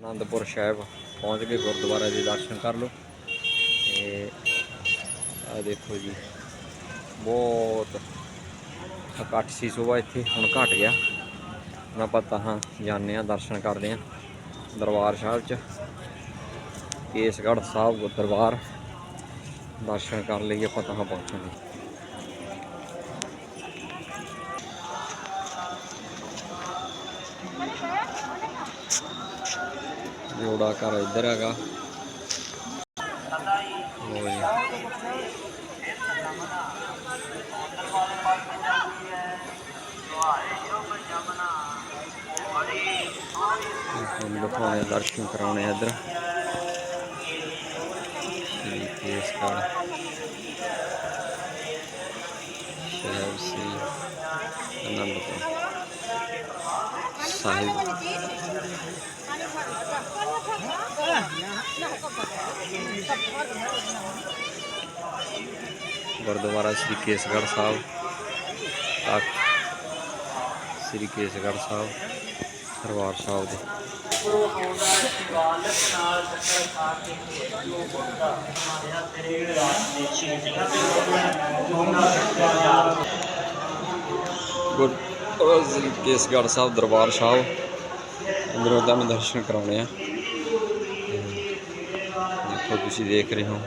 ਆਨੰਦਪੁਰ ਸਾਹਿਬ ਪਹੁੰਚ ਕੇ ਗੁਰਦੁਆਰਾ ਦੇ ਦਰਸ਼ਨ ਕਰ ਲਓ। ਤੇ ਆ ਦੇਖੋ ਜੀ, ਬਹੁਤ ਇਕੱਠ ਸੀ ਸੁਬਾਹ ਇੱਥੇ, ਹੁਣ ਘਟ ਗਿਆ। ਹੁਣ ਆਪਾਂ ਤਾਂ ਜਾਂਦੇ ਆ ਦਰਸ਼ਨ ਕਰਦੇ ਆ ਦਰਬਾਰ ਸਾਹਿਬ ਚ। ਕੇਸਗੜ੍ਹ ਸਾਹਿਬ ਦਰਬਾਰ ਦਰਸ਼ਨ ਕਰਨ ਲਈ ਆਪਾਂ ਤਾਂ ਪਹੁੰਚਾਂਗੇ। ਜੋੜਾ ਘਰ ਇੱਧਰ ਹੈਗਾ। ਲਓ ਜੀ। ਤੁਹਾਨੂੰ ਦਿਖਾਉਣੇ ਦਰਸ਼ਨ ਕਰਾਉਣੇ ਇੱਧਰ। ਸ੍ਰੀ ਕੇਸਗੜ੍ਹ। ਸਾਹਿਬ ਸ੍ਰੀ ਅਨੰਦਪੁਰ। ਸਾਹਿਬ। ਗੁਰਦੁਆਰਾ ਸ੍ਰੀ ਕੇਸਗੜ੍ਹ ਸਾਹਿਬ ਤੱਕ ਸ੍ਰੀ ਕੇਸਗੜ੍ਹ ਸਾਹਿਬ, ਦਰਬਾਰ ਸਾਹਿਬ ਦੇ। ਗੁਰਦੁਆਰਾ ਸ੍ਰੀ ਕੇਸਗੜ੍ਹ ਸਾਹਿਬ, ਦਰਬਾਰ ਸਾਹਿਬ, ਅੰਦਰੋਂ ਤੁਹਾਨੂੰ ਦਰਸ਼ਨ ਕਰਾਉਣੇ ਆ। ਤੇ ਦੇਖੋ ਤੁਸੀਂ ਦੇਖ ਰਹੇ ਹੋ